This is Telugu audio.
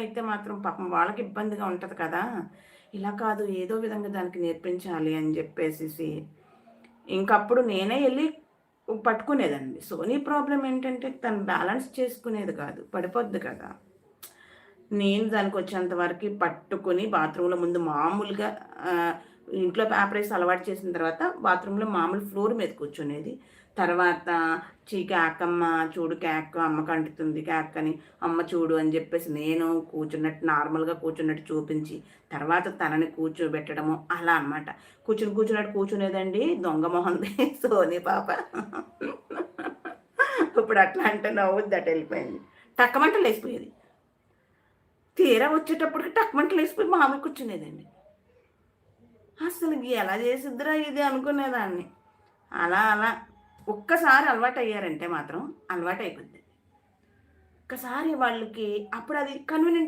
అయితే మాత్రం పాపం వాళ్ళకి ఇబ్బందిగా ఉంటుంది కదా! ఇలా కాదు ఏదో విధంగా దానికి నేర్పించాలి అని చెప్పేసి ఇంకప్పుడు నేనే వెళ్ళి పట్టుకునేదండి సోనీ ప్రాబ్లం ఏంటంటే తను బ్యాలెన్స్ చేసుకునేది కాదు. పడిపోద్ది కదా! నేను దానికి వచ్చేంత వరకు పట్టుకొని బాత్రూంలో ముందు మామూలుగా ఇంట్లో ఇంట్లో వేసి అలవాటు చేసిన తర్వాత బాత్రూంలో మామూలు ఫ్లోర్ మీద కూర్చునేది. తర్వాత చీ కేకమ్మ చూడు కేక్క అమ్మ కంటుతుంది కేక్క అని అమ్మ చూడు" అని చెప్పేసి నేను కూర్చున్నట్టు నార్మల్‌గా కూర్చున్నట్టు చూపించి, తర్వాత తనని కూర్చోబెట్టడము అలా అనమాట. కూర్చుని కూర్చున్నట్టు కూర్చునేదండి దొంగ మొహంది సోనీ పాప. ఇప్పుడు అట్లా అంటే నవ్వుద్ది వెళ్ళిపోయింది టక్కమంటలు వేసిపోయేది తీరా వచ్చేటప్పటికి టక్కమంటలు వేసిపోయి మామూలు కూర్చునేదండి. అసలు ఎలా చేసిద్దిరా ఇది అనుకునేదాన్ని. అలా అలా ఒక్కసారి అలవాటయ్యారంటే మాత్రం అలవాటు అయిపోద్ది ఒక్కసారి వాళ్ళకి అప్పుడు అది కన్వీనియంట్